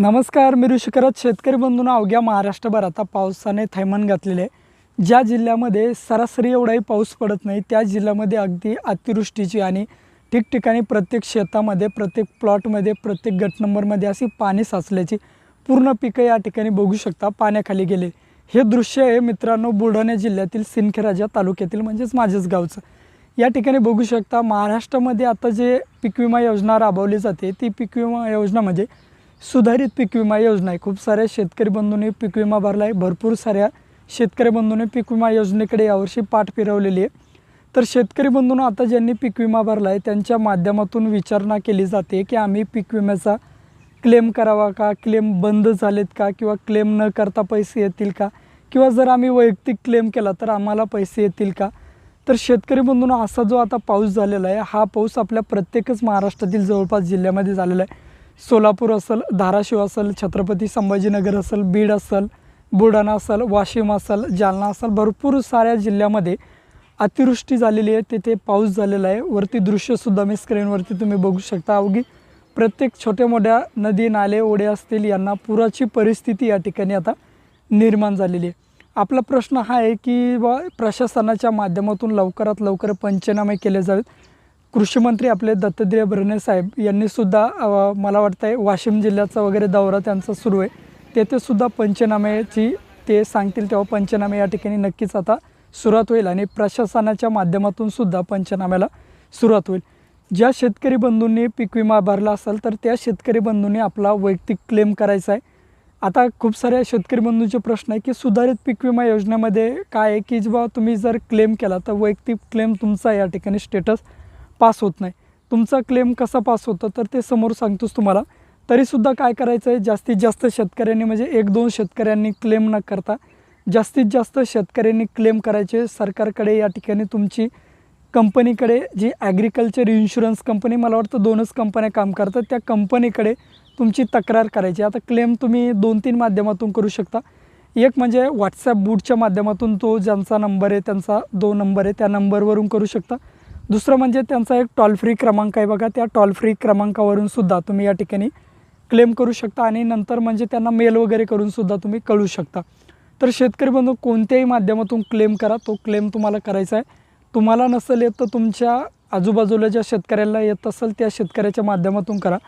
नमस्कार मी ऋषिकरत शेतकरी बंधूंना अवघ्या महाराष्ट्रभर आता पावसाने थैमान घातलेले आहे. ज्या जिल्ह्यामध्ये सरासरी एवढाही पाऊस पडत नाही त्या जिल्ह्यामध्ये अगदी अतिवृष्टीची आणि ठिकठिकाणी प्रत्येक शेतामध्ये प्रत्येक प्लॉटमध्ये प्रत्येक गट नंबरमध्ये अशी पाणी साचल्याची पूर्ण पिकं या ठिकाणी बघू शकता पाण्याखाली गेले. हे दृश्य आहे मित्रांनो बुलढाणा जिल्ह्यातील सिंदखेराजा तालुक्यातील म्हणजेच माझ्याच गावचं. या ठिकाणी बघू शकता महाराष्ट्रामध्ये आता जे पीक विमा योजना राबवली जाते ती पीक विमा योजना म्हणजे सुधारित पीक विमा योजना आहे. खूप साऱ्या शेतकरी बंधूंनी पीक विमा भरला आहे. भरपूर साऱ्या शेतकरी बंधूंनी पीक विमा योजनेकडे यावर्षी पाठ फिरवलेली आहे. तर शेतकरी बंधूंना आता ज्यांनी पीक विमा भरला आहे त्यांच्या माध्यमातून विचारणा केली जाते की आम्ही पीक विम्याचा क्लेम करावा का? क्लेम बंद झालेत का? किंवा क्लेम न करता पैसे येतील का? किंवा जर आम्ही वैयक्तिक क्लेम केला तर आम्हाला पैसे येतील का? तर शेतकरी बंधूंना असा जो आता पाऊस झालेला आहे हा पाऊस आपल्या प्रत्येकच महाराष्ट्रातील जवळपास जिल्ह्यामध्ये झालेला आहे. सोलापूर असेल धाराशिव असेल छत्रपती संभाजीनगर असेल बीड असेल बुलढाणा असेल वाशिम असेल जालना असेल भरपूर साऱ्या जिल्ह्यामध्ये अतिवृष्टी झालेली आहे. तिथे पाऊस झालेला आहे. वरती दृश्यसुद्धा मी स्क्रीनवरती तुम्ही बघू शकता. अवघी प्रत्येक छोट्या मोठ्या नदी नाले ओढे असतील यांना पुराची परिस्थिती या ठिकाणी आता निर्माण झालेली आहे. आपला प्रश्न हा आहे की बा प्रशासनाच्या माध्यमातून लवकरात लवकर पंचनामे केले जावेत. कृषीमंत्री आपले दत्तद्रेय भरणे साहेब यांनीसुद्धा मला वाटतं आहे वाशिम जिल्ह्याचा वगैरे दौरा त्यांचा सुरू आहे. तेथे सुद्धा पंचनाम्याची ते सांगतील तेव्हा पंचनामे या ठिकाणी नक्कीच आता सुरुवात होईल आणि प्रशासनाच्या माध्यमातून सुद्धा पंचनाम्याला सुरुवात होईल. ज्या शेतकरी बंधूंनी पीक विमा भरला असेल तर त्या शेतकरी बंधूंनी आपला वैयक्तिक क्लेम करायचा आहे. आता खूप साऱ्या शेतकरी बंधूंचे प्रश्न आहे की सुधारित पीक विमा योजनेमध्ये काय आहे की जेव्हा तुम्ही जर क्लेम केला तर वैयक्तिक क्लेम तुमचा या ठिकाणी स्टेटस पास होत नाही. तुमचा क्लेम कसा पास होतो? तर ते समोर सांगतोच तुम्हाला. तरीसुद्धा काय करायचं आहे जास्तीत जास्त शेतकऱ्यांनी म्हणजे एक दोन शेतकऱ्यांनी क्लेम न करता जास्तीत जास्त शेतकऱ्यांनी क्लेम करायचे. सरकारकडे या ठिकाणी तुमची कंपनीकडे जी ॲग्रिकल्चर इन्शुरन्स कंपनी मला वाटतं दोनच कंपन्या काम करतात. त्या कंपनीकडे तुमची तक्रार करायची. आता क्लेम तुम्ही दोन तीन माध्यमातून करू शकता. एक म्हणजे व्हॉट्सॲप बूटच्या माध्यमातून तो ज्यांचा नंबर आहे त्यांचा दोन नंबर आहे त्या नंबरवरून करू शकता. दुसरं म्हणजे त्यांचा एक टॉल फ्री क्रमांक आहे बघा. त्या टॉल फ्री क्रमांकावरून सुद्धा तुम्ही या ठिकाणी क्लेम करू शकता आणि नंतर म्हणजे त्यांना मेल वगैरे करून सुद्धा तुम्ही कळू शकता. तर शेतकरी बंधू कोणत्याही माध्यमातून क्लेम करा. तो क्लेम तुम्हाला करायचा आहे. तुम्हाला नसेल येत तर तुमच्या आजूबाजूला ज्या शेतकऱ्याला येत असेल त्या शेतकऱ्याच्या माध्यमातून करा.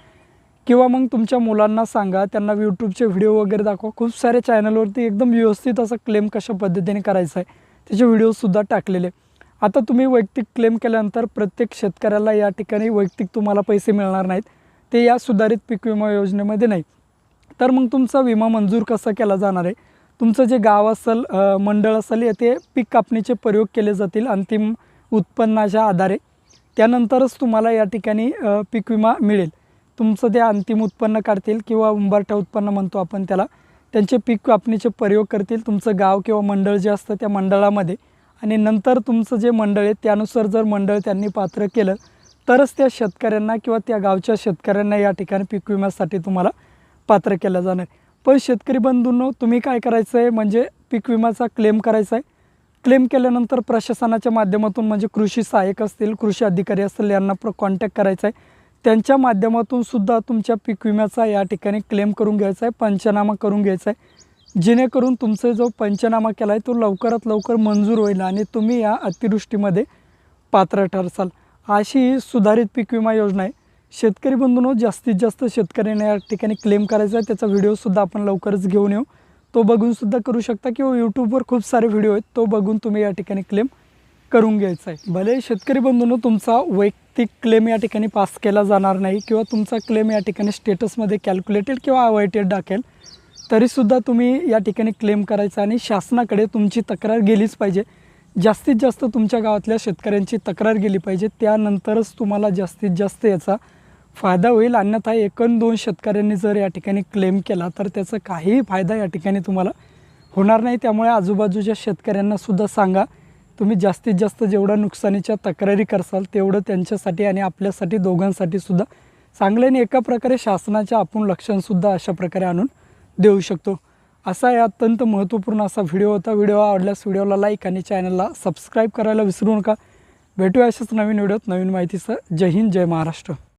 किंवा मग तुमच्या मुलांना सांगा. त्यांना यूट्यूबचे व्हिडिओ वगैरे दाखवा. खूप साऱ्या चॅनलवरती एकदम व्यवस्थित असा क्लेम कशा पद्धतीने करायचा आहे. त्याचे व्हिडिओसुद्धा टाकलेले. आता तुम्ही वैयक्तिक क्लेम केल्यानंतर प्रत्येक शेतकऱ्याला या ठिकाणी वैयक्तिक तुम्हाला पैसे मिळणार नाहीत. ते या सुधारित पीक विमा योजनेमध्ये नाही. तर मग तुमचा विमा मंजूर कसा केला जाणार आहे? तुमचं जे गाव असेल मंडळ असेल येथे पीक कापणीचे प्रयोग केले जातील अंतिम उत्पन्नाच्या आधारे. त्यानंतरच तुम्हाला या ठिकाणी पीक विमा मिळेल. तुमचं ते अंतिम उत्पन्न काढतील किंवा उंबरठा उत्पन्न म्हणतो आपण त्याला. त्यांचे पीक कापणीचे प्रयोग करतील. तुमचं गाव किंवा मंडळ जे असतं त्या मंडळामध्ये. आणि नंतर तुमचं जे मंडळ आहे त्यानुसार जर मंडळ त्यांनी पात्र केलं तरच त्या शेतकऱ्यांना किंवा त्या गावच्या शेतकऱ्यांना या ठिकाणी पीक विम्यासाठी तुम्हाला पात्र केलं जाणार. पण शेतकरी बंधूंनो तुम्ही काय करायचं आहे म्हणजे पीक विम्याचा क्लेम करायचा आहे क्लेम केल्यानंतर प्रशासनाच्या माध्यमातून म्हणजे कृषी सहाय्यक असतील कृषी अधिकारी असतील यांना प्र कॉन्टॅक्ट करायचा आहे त्यांच्या माध्यमातून सुद्धा तुमच्या पीक विम्याचा या ठिकाणी क्लेम करून घ्यायचा आहे पंचनामा करून घ्यायचा आहे जेणेकरून तुमचा जो पंचनामा केला आहे तो लवकरात लवकर मंजूर होईल आणि तुम्ही या अतिवृष्टीमध्ये पात्र ठरसाल. अशी ही सुधारित पीक विमा योजना आहे. शेतकरी बंधूंनो जास्तीत जास्त शेतकऱ्यांना या ठिकाणी क्लेम करायचा आहे. त्याचा व्हिडिओसुद्धा आपण लवकरच घेऊन येऊ. तो बघूनसुद्धा करू शकता किंवा यूट्यूबवर खूप सारे व्हिडिओ आहेत. तो बघून तुम्ही या ठिकाणी क्लेम करून घ्यायचा आहे. भले शेतकरी बंधूंनो तुमचा वैयक्तिक क्लेम या ठिकाणी पास केला जाणार नाही किंवा तुमचा क्लेम या ठिकाणी स्टेटसमध्ये कॅल्क्युलेटेड किंवा अवॉइटेड दाखेल. तरीसुद्धा तुम्ही या ठिकाणी क्लेम करायचा आणि शासनाकडे तुमची तक्रार गेलीच पाहिजे. जास्तीत जास्त तुमच्या गावातल्या शेतकऱ्यांची तक्रार गेली पाहिजे. त्यानंतरच तुम्हाला जास्तीत जास्त याचा फायदा होईल. अन्यथा एकन दोन शेतकऱ्यांनी जर या ठिकाणी क्लेम केला तर त्याचा काहीही फायदा या ठिकाणी तुम्हाला होणार नाही. त्यामुळे आजूबाजूच्या शेतकऱ्यांनासुद्धा सांगा तुम्ही जास्तीत जास्त जेवढं नुकसानीच्या तक्रारी करसाल तेवढं त्यांच्यासाठी आणि आपल्यासाठी दोघांसाठी सुद्धा चांगलं आणि एका प्रकारे शासनाच्या आपण लक्षणसुद्धा अशा प्रकारे आणून देऊ शकतो. असा या अत्यंत महत्त्वपूर्ण असा व्हिडिओ होता. व्हिडिओ आवडल्यास व्हिडिओला लाईक आणि चॅनलला सबस्क्राईब करायला विसरू नका. भेटूया अशाच नवीन व्हिडिओत. नवीन माहितीसह. जय हिंद जय महाराष्ट्र.